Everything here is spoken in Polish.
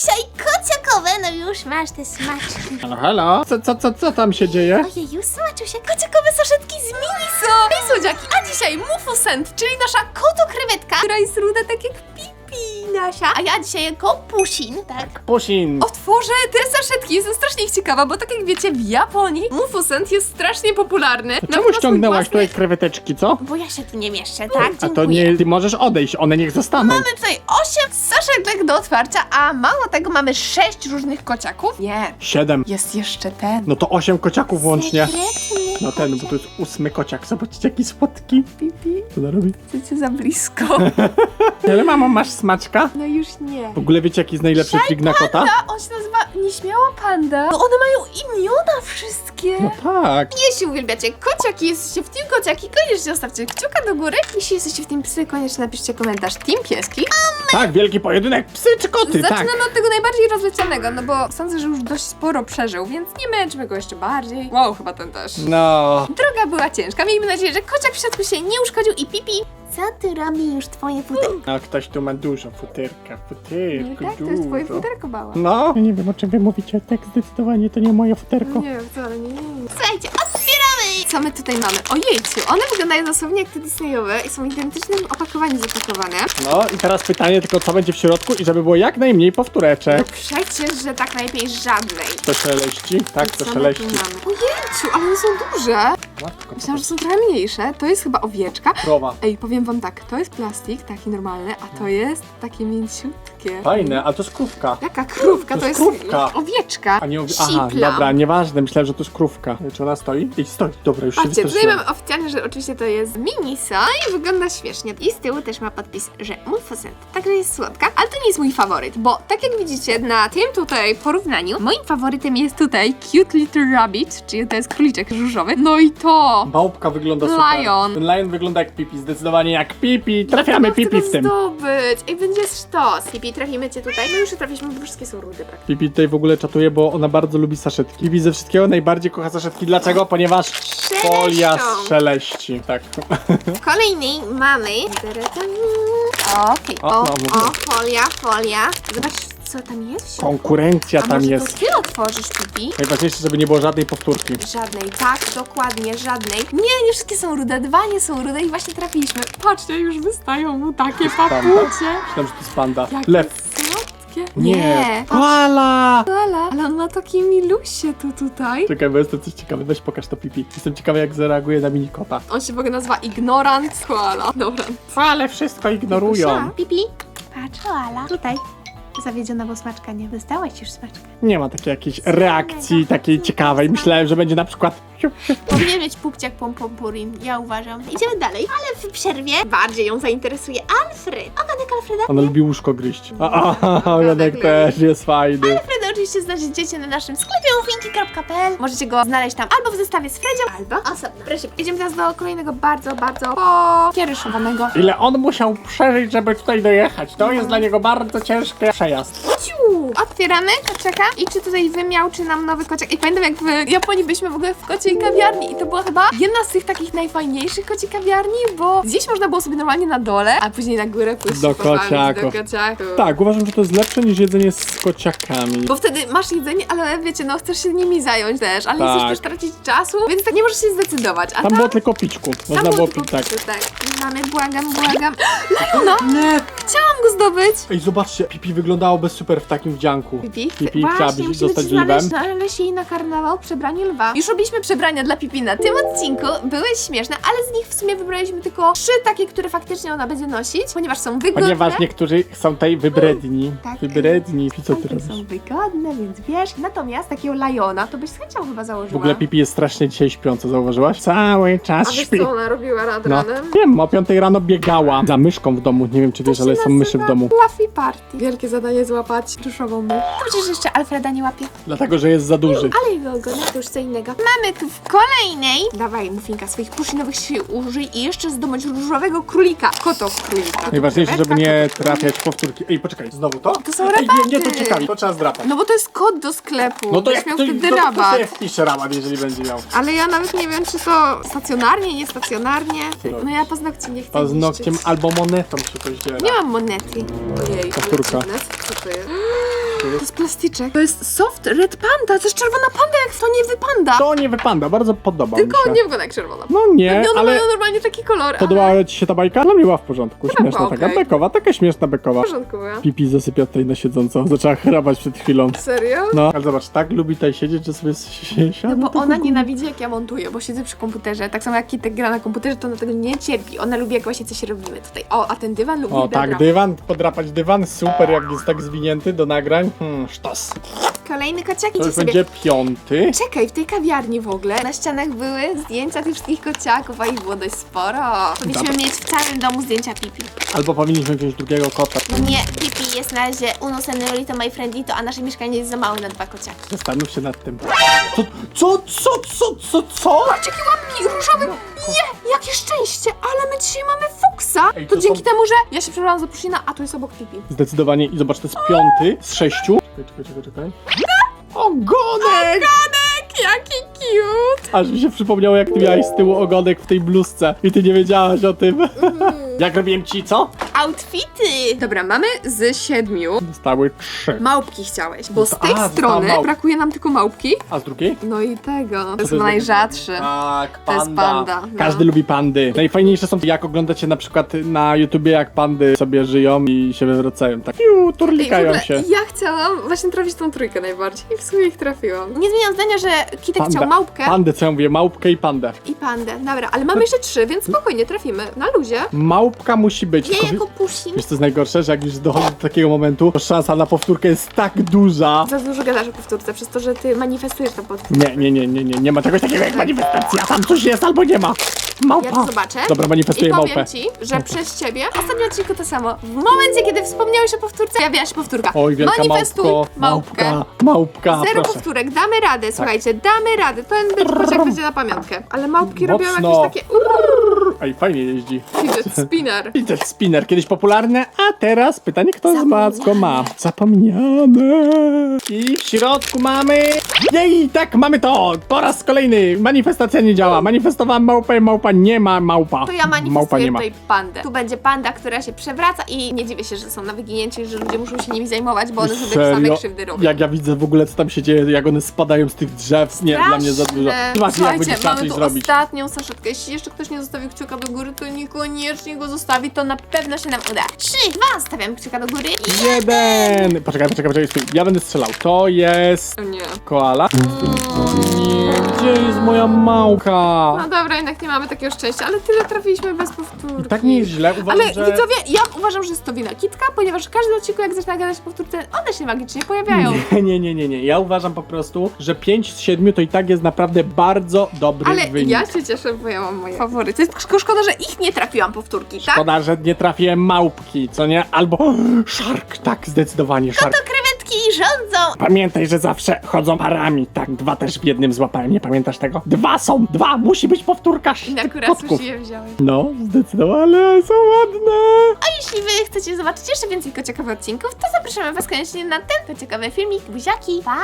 dzisiaj kociakowe, no już masz te smaczki. Halo, halo? Co, co, co, co tam się dzieje? Ojeju, smaczusie, kociakowe saszetki z miniso. Hej słodziaki, a dzisiaj Mufusent, czyli nasza Koto-krewetka, która jest ruda tak jak Pipi Nasia. a ja dzisiaj jako pusin, tak? Pusin. Otworzę te saszetki, jestem strasznie ich ciekawa, bo tak jak wiecie, w Japonii Mufusent jest strasznie popularny. To Nawet czemu ma swój ściągnęłaś własny- tutaj kreweteczki, co? Bo ja się tu nie mieszczę, tak? A Dziękuję. to nie, ty możesz odejść, one niech zostaną. Mamy tutaj 8 saszetek do otwarcia, a mało tego mamy 6 różnych kociaków. Nie, Siedem. jest jeszcze ten. No to osiem kociaków łącznie. Sekretny No ten, bo to jest ósmy kociak. Zobaczcie, jaki słodki. Pipi, Co ona robi? chcecie za blisko. Ale mamo, masz smaczka? No już nie. W ogóle wiecie, jaki jest najlepszy trik na kota? A on się nazywa Nieśmiała Panda. No one mają imiona wszystkie. No tak. Jeśli uwielbiacie kociaki, jesteście w Team Kociaki, koniecznie zostawcie kciuka do góry. Jeśli jesteście w Team Psy, koniecznie napiszcie komentarz Team Pieski. Tak, wielki pojedynek psy czy koty, tak. Zaczynamy od tego najbardziej rozlecianego, no bo sądzę, że już dość sporo przeżył, więc nie męczmy go jeszcze bardziej. Wow, chyba ten też. No. Droga była ciężka, miejmy nadzieję, że kociak w środku się nie uszkodził i Pipi. Co ty robi już twoje futerko? A ktoś tu ma dużo futerka, futerko, tak, to dużo. jest twoje futerko bała. No. Ja nie wiem, o czym wy mówicie. Tak, zdecydowanie to nie moje futerko. Nie, wcale nie, nie, nie. Słuchajcie! Co my tutaj mamy? Ojejciu, one wyglądają dosłownie jak te Disneyowe i są w identycznym opakowaniu zapakowane. No i teraz pytanie tylko, co będzie w środku i żeby było jak najmniej No powtóreczek. przecież, że tak najlepiej żadnej. To szeleści? Tak, to Co my tu szeleści. mamy? Ojejciu, ale one są duże. Matko, Myślałam, że są trochę mniejsze. To jest chyba owieczka. krowa. Ej, powiem wam tak, to jest plastik, taki normalny, a to jest takie mięciutkie. Fajne, a to jest krówka. Jaka krówka? To To, jest jest, krówka. owieczka. A nie owi- Aha, Sipla. dobra, nieważne, myślałem, że to jest krówka. Czy ona stoi? I stoi, dobra, już się Patrzcie, tutaj wystraszyłem. mamy oficjalnie, że oczywiście to jest miniso i wygląda świetnie. I z tyłu też ma podpis, że Mufusent. Także jest słodka, ale to nie jest mój faworyt, bo tak jak widzicie na tym tutaj porównaniu, moim faworytem jest tutaj Cute Little Rabbit, czyli to jest króliczek różowy. No i to! Małpka wygląda super. Lion. Ten lion wygląda jak pipi, zdecydowanie jak pipi. Trafiamy pipi w tym. zdobyć. Ej, będzie sztos. Pipi, trafimy cię tutaj. No już trafiliśmy, bo wszystkie są rude praktycznie. Pipi tutaj w ogóle czatuje, bo ona bardzo lubi saszetki. Pipi ze wszystkiego najbardziej kocha saszetki. Dlaczego? Ponieważ folia szeleści. Tak. W kolejnej mamy... Okej, O, o, no, o, mówię. folia, folia. Zobacz, co tam jest w środku. Konkurencja A tam może jest. to ty otworzysz, Pipi? Najważniejsze, żeby nie było żadnej powtórki. Żadnej, tak, dokładnie, żadnej. Nie, nie wszystkie są rude, dwa nie są rude i właśnie trafiliśmy. Patrzcie, już wystają mu takie papucie. Myślałem, że to jest panda. Jakie Lew. słodkie. Nie. patrz, Koala! Ale, on ma takie milusie tu tutaj. Czekaj, bo jestem coś ciekawy. Weź pokaż to pipi. Jestem ciekawy, jak zareaguje na mini kota. On się w ogóle nazywa Ignorant Koala. Ignorant. Ale wszystko ignorują. Pipi, patrz, Oala, tutaj. Zawiedziona, bo smaczka nie wystałaś już smaczka. Nie ma takiej jakiejś reakcji takiej ciekawej. Myślałem, że będzie na przykład. Powinien mieć pupciak pom pom purim, ja uważam. Idziemy dalej, ale w przerwie bardziej ją zainteresuje Alfred. Ogonek Alfreda. Ona lubi łóżko gryźć. A, a, Janek tak też jest fajny. Oczywiście znajdziecie na naszym sklepie ufinki.pl. Możecie go znaleźć tam albo w zestawie z Fredzią, albo Osobno. Proszę, idziemy teraz do kolejnego bardzo, bardzo pokieryszowanego. Ile on musiał przeżyć, żeby tutaj dojechać? To jest dla niego bardzo ciężki przejazd. Ciu! Otwieramy koczeka i czy tutaj wymiał, czy nam nowy kociak. I pamiętam jak w Japonii byliśmy w ogóle w kociej kawiarni i to była chyba jedna z tych takich najfajniejszych koci kawiarni, bo gdzieś można było sobie normalnie na dole, a później na górę pójść Do pobawić kociaków. Do kociaków. Tak, uważam, że to jest lepsze niż jedzenie z kociakami. Bo wtedy masz jedzenie, ale wiecie, no chcesz się nimi zająć też, ale nie Tak. chcesz też tracić czasu, więc tak nie możesz się zdecydować. A Tam było tylko pićku. Można tam było pić tak. tak. Mamy, błagam, błagam. Lajona! Chciałam go zdobyć! Ej, zobaczcie, Pipi wyglądałoby super w takim wdzianku. Pipi, Pipi, Właśnie, chciałabyś musimy zostać znaleźć, lwem? znaleźć jej na karnawał przebranie lwa. Już robiliśmy przebrania dla Pipi na tym odcinku, były śmieszne, ale z nich w sumie wybraliśmy tylko trzy takie, które faktycznie ona będzie nosić, ponieważ są wygodne. Ponieważ niektórzy są tutaj wybredni. Tak. Wybredni. I co ty robisz? są wygodne, więc wiesz. Natomiast takiego Lajona to byś z chęcią chyba założyła. W ogóle Pipi jest strasznie dzisiaj śpiąca, zauważyłaś? Cały czas A wiesz śpi. co ona robiła nad No, ranem? wiem, o 5 rano biegała za myszką w domu. Nie wiem, czy wiesz, ale się są myszy w domu. Fluffy Party. Wielkie zadanie złapać duszową mysz. Przecież jeszcze Alfreda nie łapie. Dlatego, że jest za duży. Ale jego ogonek to już co innego. Mamy tu w kolejnej. Dawaj, Mufinka, swoich puszynowych sił użyj i jeszcze zdobądź różowego królika. Koto królika. Najważniejsze, żeby nie Krewetka, koto trafiać powtórki. Ej, poczekaj, znowu to? To są Ej, nie, nie, to rabaty. ciekawe, to trzeba zdrapać. No bo to jest kod do sklepu. No to jak miał to, wtedy to, to, to rabat. sobie wpisze rabat, jeżeli będzie miał. Ale ja nawet nie wiem, czy to stacjonarnie, niestacjonarnie. Robisz? No ja paznokci nie chcę Paznokciem niszczyć. albo monetą się to zdziera. Nie mam monety. Ojej. Powtórka. Monet? Co to jest? To jest plastyczek. To jest soft red panda. To jest czerwona panda, jak to nie wypanda. To nie wypanda, bardzo podoba Tylko mi się. nie wygląda jak czerwona. No nie, No, one ale mają normalnie taki kolor. podobała ci się ta bajka? Dla mnie była w porządku, śmieszna taka, okej. bekowa, taka śmieszna bekowa. W porządku była. Pipi zasypia tutaj na siedząco, zaczęła chrabać przed chwilą. Serio? No, ale zobacz, tak lubi tutaj siedzieć, że sobie się siada. No bo tak ona nienawidzi jak ja montuję, bo siedzę przy komputerze. Tak samo jak Kitek gra na komputerze, to ona tego nie cierpi. Ona lubi jak właśnie coś robimy tutaj. O, a ten dywan lubi O tak, dywan, podrapać dywan, super jak jest tak zwinięty do nagrań. Hmm, sztos. Kolejny kociak To już sobie. będzie piąty. Czekaj, w tej kawiarni w ogóle na ścianach były zdjęcia tych wszystkich kociaków, a ich było dość sporo. Powinniśmy mieć w całym domu zdjęcia Pipi. Albo powinniśmy wziąć drugiego kota. Nie, Pipi jest na razie uno seniorito my friendito, a nasze mieszkanie jest za małe na dwa kociaki. Zastanów się nad tym. Co, co, co, co, co, co? Jakie łapki różowe! Nie, jakie szczęście, ale my dzisiaj mamy fuksa! Ej, to, to dzięki są- temu, że ja się przebrałam za Pusina, a tu jest obok Pipi. Zdecydowanie. I zobacz, to jest piąty z sześciu. Czekaj, czekaj, czekaj, czekaj. Ogonek! Ogonek, jaki cute! Aż mi się przypomniało, jak ty miałeś z tyłu ogonek w tej bluzce i ty nie wiedziałaś o tym. jak robiłem ci, co? Outfity! Dobra, mamy z siedmiu. Zostały trzy. Małpki chciałeś, bo z A, tej została strony małpka. brakuje nam tylko małpki. A z drugiej? No i tego. To jest jest najrzadszy. Tak, To jest panda, no. Każdy lubi pandy. Najfajniejsze są, jak oglądacie na przykład na YouTubie, jak pandy sobie żyją i się wywracają. Tak, Iu, Ej, w turlikają ogóle się. Ja chciałam właśnie trafić tą trójkę najbardziej i w sumie ich trafiłam. Nie zmieniam zdania, że Kitek Panda. chciał małpkę Pandę, co ja mówię, małpkę i pandę. I pandę. Dobra, ale mamy jeszcze trzy, więc spokojnie trafimy. Na luzie. Małpka musi być. Ja jako Pusin. Wiesz co jest najgorsze, że jak już dochodzi do takiego momentu, to szansa na powtórkę jest tak duża. Za dużo gadasz o powtórce, przez to, że ty manifestujesz to pod... Nie, nie, nie, nie, nie, nie ma czegoś takiego jak manifestacja. Tam coś jest albo nie ma. Małpa. Ja to zobaczę. Dobra, I manifestuję powiem małpę. ci, że przez ciebie w ostatnim odcinku to samo. W momencie, kiedy wspomniałeś o powtórce, pojawiła się powtórka. Oj, wielka Manifestuj małpko. małpkę. Małpka, małpka, Zero proszę. powtórek, damy radę, słuchajcie, damy radę. Ten byczek będzie na pamiątkę. Ale małpki robią Mocno. jakieś takie... Ej, fajnie jeździ. Fidget spinner. Fidget spinner, kiedyś popularne, a teraz pytanie, kto z was go ma? Zapomniane. I w środku mamy... Jej, tak, mamy to! Po raz kolejny! Manifestacja nie działa. Manifestowałam małpę, małpa nie ma, małpa. To ja Małpa nie manifestuję ma. tutaj pandę. Tu będzie panda, która się przewraca i nie dziwię się, że są na wyginięciu i że ludzie muszą się nimi zajmować, bo one sobie same krzywdy robią. Jak ja widzę w ogóle, co tam się dzieje, jak one spadają z tych drzew, nie, dla mnie za dużo. Straszne. Zobaczcie, jak Słuchajcie, będzie trzeba mamy coś tu zrobić. ostatnią saszetkę. Jeśli jeszcze ktoś nie zostawił kciuka do góry, to niekoniecznie go zostawi, to na Pewno się nam uda. Trzy, dwa, stawiam kciuka do góry i... Jeden! Poczekaj, poczekaj, poczekaj, stój. ja będę strzelał. To jest O nie. koala. Nie, gdzie jest moja małka? No dobra, jednak nie mamy takiego szczęścia, ale tyle trafiliśmy bez powtórki. I tak nie jest źle, uważam, Ale że... widzowie, ja uważam, że jest to wina Kitka, ponieważ w każdym odcinku, jak zaczyna gadać powtórce, one się magicznie pojawiają. Nie, nie, nie, nie, nie. Ja uważam po prostu, że 5 z 7 to i tak jest naprawdę bardzo dobry Ale wynik. ja się cieszę, bo ja mam moje faworyty. Jest tylko szkoda, że ich nie trafiłam powtórki, tak? Szkoda, że nie trafiłem małpki, co nie? Albo szark, tak, zdecydowanie szark. Krewetki rządzą! Pamiętaj, że zawsze chodzą parami. Tak, dwa też w jednym złapałem, nie pamiętasz tego? Dwa są, dwa, musi być powtórka I kurasów kotków. je wziąłem. No, zdecydowanie są ładne. A jeśli wy chcecie zobaczyć jeszcze więcej kociakowych odcinków, to zapraszamy was koniecznie na ten kociakowy filmik. Buziaki, pa!